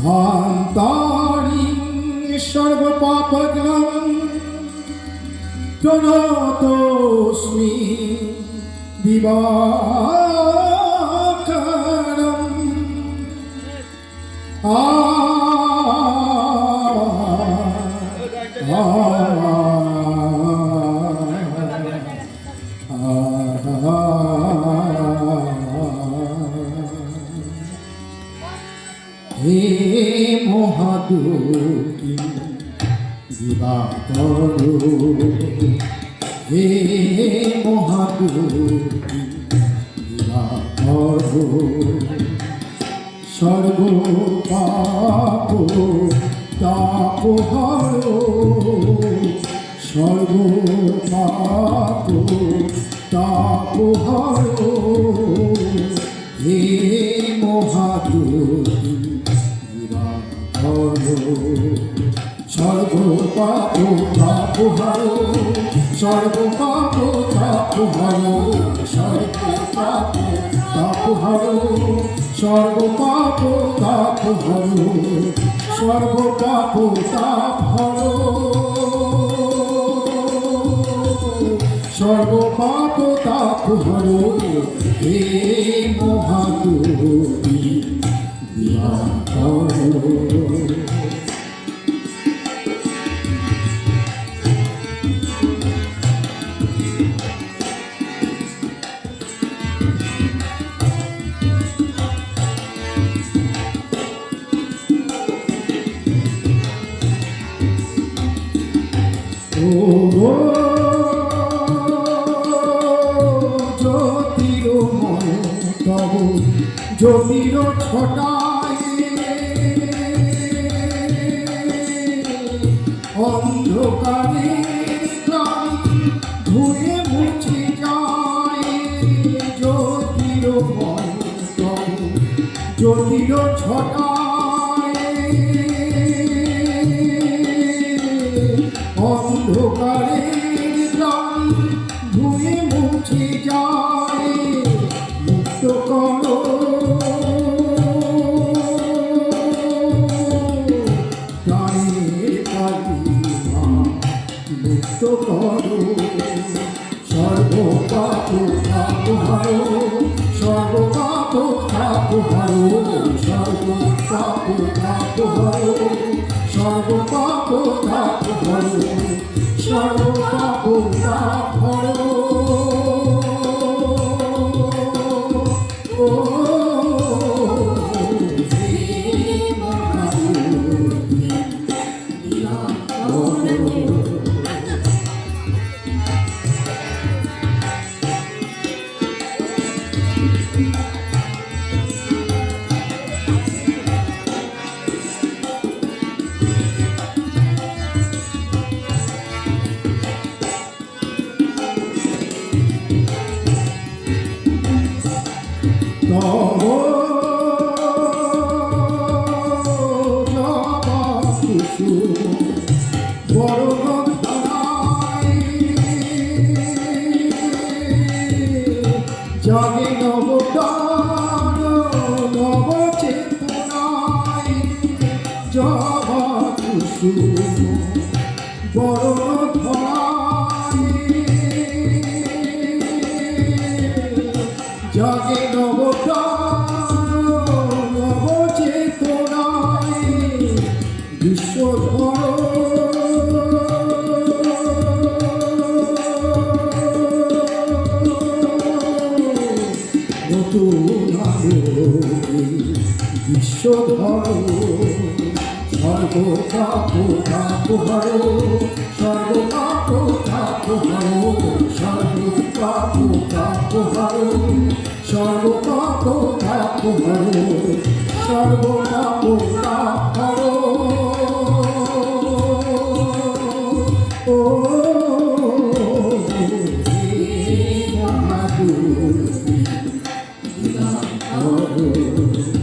ধান্তারি সর্বপাপগ্নম প্রণতস্মি দিবাকরম মহাদুতি দিবাকর হে মহাদুতি দিবাকর সর্ব পাপ তাপহার সর্ব পাপ তাপহার হে মহাদুতি দিবাকর পাপ তাপহার সর্ব পাপ তাপহার সর্ব পাপ তাপহার সর্ব পাপ তাপহার সর্ব পাপ তাপহার সর্ব পাপ তাপহার হে মহাদুতি জ্যোতির্ময় তব জ্যোতির ছটায় অন্ধকারে ধুয়ে মুছে যায় জ্যোতির্ময় তব জ্যোতির ছটায় মুছে যায় মুক্ত করো। মুক্ত করো। সর্ব পাপ হারো সর্ব পাপ হারো সর্ব পাপ হারো সর্ব পাপ হারো সর্ব পাপ পাপ হারো। তব জবাকুসু বরণ ধরায় জাগে নবপ্রাণ নব চেতনায় বিশ্বধর নতুন বিশ্বধর সর্ব পাপ পাপ হর সর্ব পাপ পাপ হর সর্ব পাপ পাপ হর সর্ব পাপ পাপ হর সর্ব পাপ পাপ হর ও মহাপুর Oh,